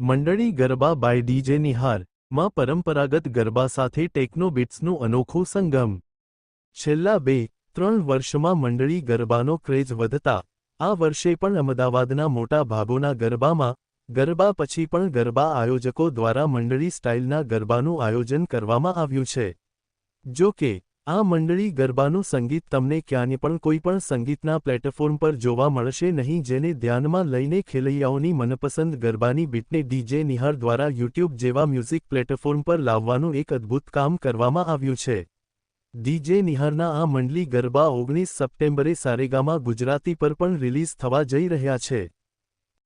મંડળી garba by DJ Nihar, માં પરંપરાગત ગરબા સાથે ટેકનો બીટ્સનું અનોખું સંગમ. છેલ્લા બે, ત્રણ વર્ષમાં મંડળી ગરબાનો ક્રેઝ વધતા, આ વર્ષે પણ અમદાવાદના મોટા ભાગોના ગરબામાં, ગરબા પછી પણ ગરબા આયોજકો દ્વારા મંડળી સ્ટાઇલના ગરબાનું આયોજન કરવામાં આવ્યું છે. જો કે આ મંડળી ગરબાનું સંગીત તમને ક્યાંય પણ કોઈ પણ સંગીતના પ્લેટફોર્મ પર જોવા મળશે નહીં જેને ધ્યાનમાં લઈને ખેલૈયાઓની મનપસંદ ગરબાની બીટને ડીજે નિહાર દ્વારા યુટ્યુબ જેવા મ્યુઝિક પ્લેટફોર્મ પર લાવવાનું એક અદ્ભુત કામ કરવામાં આવ્યું છે. ડીજે નિહારના આ મંડળી ગરબા ઓગણીસ સપ્ટેમ્બરે સારેગામા ગુજરાતી પર પણ રિલીઝ થવા જઈ રહ્યા છે.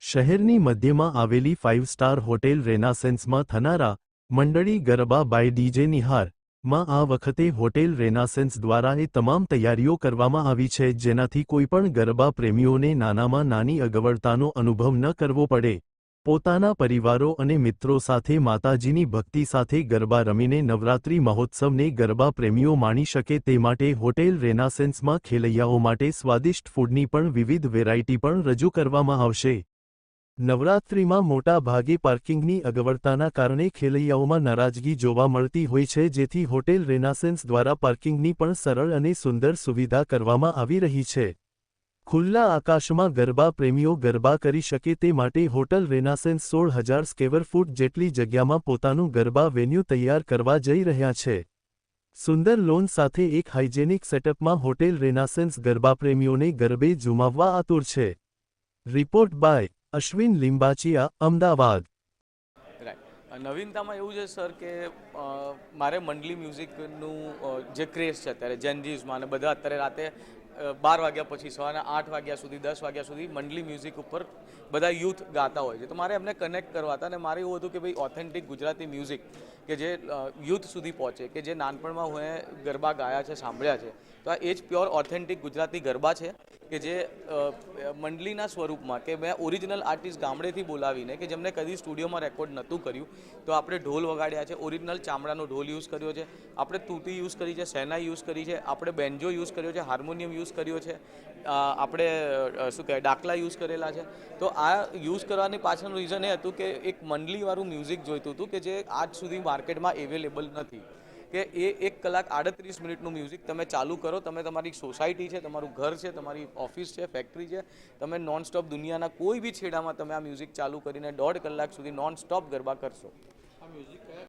શહેરની મધ્યમાં આવેલી ફાઇવ સ્ટાર હોટેલ રેનાસેન્સમાં થનારા મંડળી ગરબા બાય ડીજે નિહાર માં આ વખતે હોટેલ રેનાસેન્સ દ્વારા એ તમામ તૈયારીઓ કરવામાં આવી છે, જેનાથી કોઈપણ ગરબા પ્રેમીઓને નાનામાં નાની અગવડતાનો અનુભવ ન કરવો પડે. પોતાના પરિવારો અને મિત્રો સાથે, માતાજીની ભક્તિ સાથે ગરબા રમીને નવરાત્રિ મહોત્સવને ગરબા પ્રેમીઓ માણી શકે તે માટે હોટેલ રેનાસેન્સમાં ખેલૈયાઓ માટે સ્વાદિષ્ટ ફૂડની પણ વિવિધ વેરાયટી પણ રજૂ કરવામાં આવશે. નવરાત્રિમાં મોટા ભાગે પાર્કિંગની અગવડતાના કારણે ખેલૈયાઓમાં નારાજગી જોવા મળતી હોય છે, જેથી હોટેલ રેનાસેન્સ દ્વારા પાર્કિંગની પણ સરળ અને સુંદર સુવિધા કરવામાં આવી રહી છે. ખુલ્લા આકાશમાં ગરબા પ્રેમીઓ ગરબા કરી શકે તે માટે હોટલ રેનાસેન્સ સોળ હજાર સ્કેવર ફૂટ જેટલી જગ્યામાં પોતાનું ગરબા વેન્યુ તૈયાર કરવા જઈ રહ્યા છે. સુંદર લોન સાથે એક હાઇજેનિક સેટઅપમાં હોટેલ રેનાસેન્સ ગરબા પ્રેમીઓને ગરબે ઝુમાવવા આતુર છે. Report by Ashwin Limbachiya, Ahmedabad. નવીનતામાં એવું છે, સર, કે મારે મંડલી મ્યુઝિકનું જે ક્રેઝ છે અત્યારે જેનજીસમાં અને બધા અત્યારે રાતે બાર વાગ્યા પછી, સવારના આઠ વાગ્યા સુધી, દસ વાગ્યા સુધી મંડલી મ્યુઝિક ઉપર બધા યુથ ગાતા હોય છે. તો મારે એમને કનેક્ટ કરવા હતા અને મારે એવું હતું કે, ભાઈ ઓથેન્ટિક ગુજરાતી મ્યુઝિક કે જે યુથ સુધી પહોંચે, કે જે નાનપણમાં હું ગરબા ગાયા છે, સાંભળ્યા છે. તો આ એ જ પ્યોર ઓથેન્ટિક ગુજરાતી ગરબા છે. કે જે મંડલીના સ્વરૂપમાં કે મેં ઓરિજિનલ આર્ટિસ્ટ ગામડેથી બોલાવીને કે જેમને કદી સ્ટુડિયોમાં રેકોર્ડ નહોતું કર્યું, તો આપણે ઢોલ વગાડ્યા છે, ઓરિજિનલ ચામડાનો ઢોલ યુઝ કર્યો છે, આપણે તૂતી યુઝ કરી છે સેના યુઝ કરી છે, આપણે બેન્જો યુઝ કર્યો છે, હાર્મોનિયમ યુઝ કર્યો છે આપણે શું કહેવાય, ડાકલા યુઝ કરેલા છે. તો આ યુઝ કરવાની પાછળનું રીઝન એ હતું કે એક મંડલીવાળું મ્યુઝિક જોઈતું હતું કે જે આજ સુધી માર્કેટમાં અવેલેબલ નથી. કે એ એક કલાક આડત્રીસ મિનિટનું મ્યુઝિક તમે ચાલુ કરો, તમે તમારી સોસાયટી છે, તમારું ઘર છે, તમારી ઓફિસ છે ફેક્ટરી છે, તમે નોન સ્ટોપ દુનિયાના કોઈ બી છેડામાં તમે આ મ્યુઝિક ચાલુ કરીને દોઢ કલાક સુધી નોન સ્ટોપ ગરબા કરશો. આ મ્યુઝિક કયા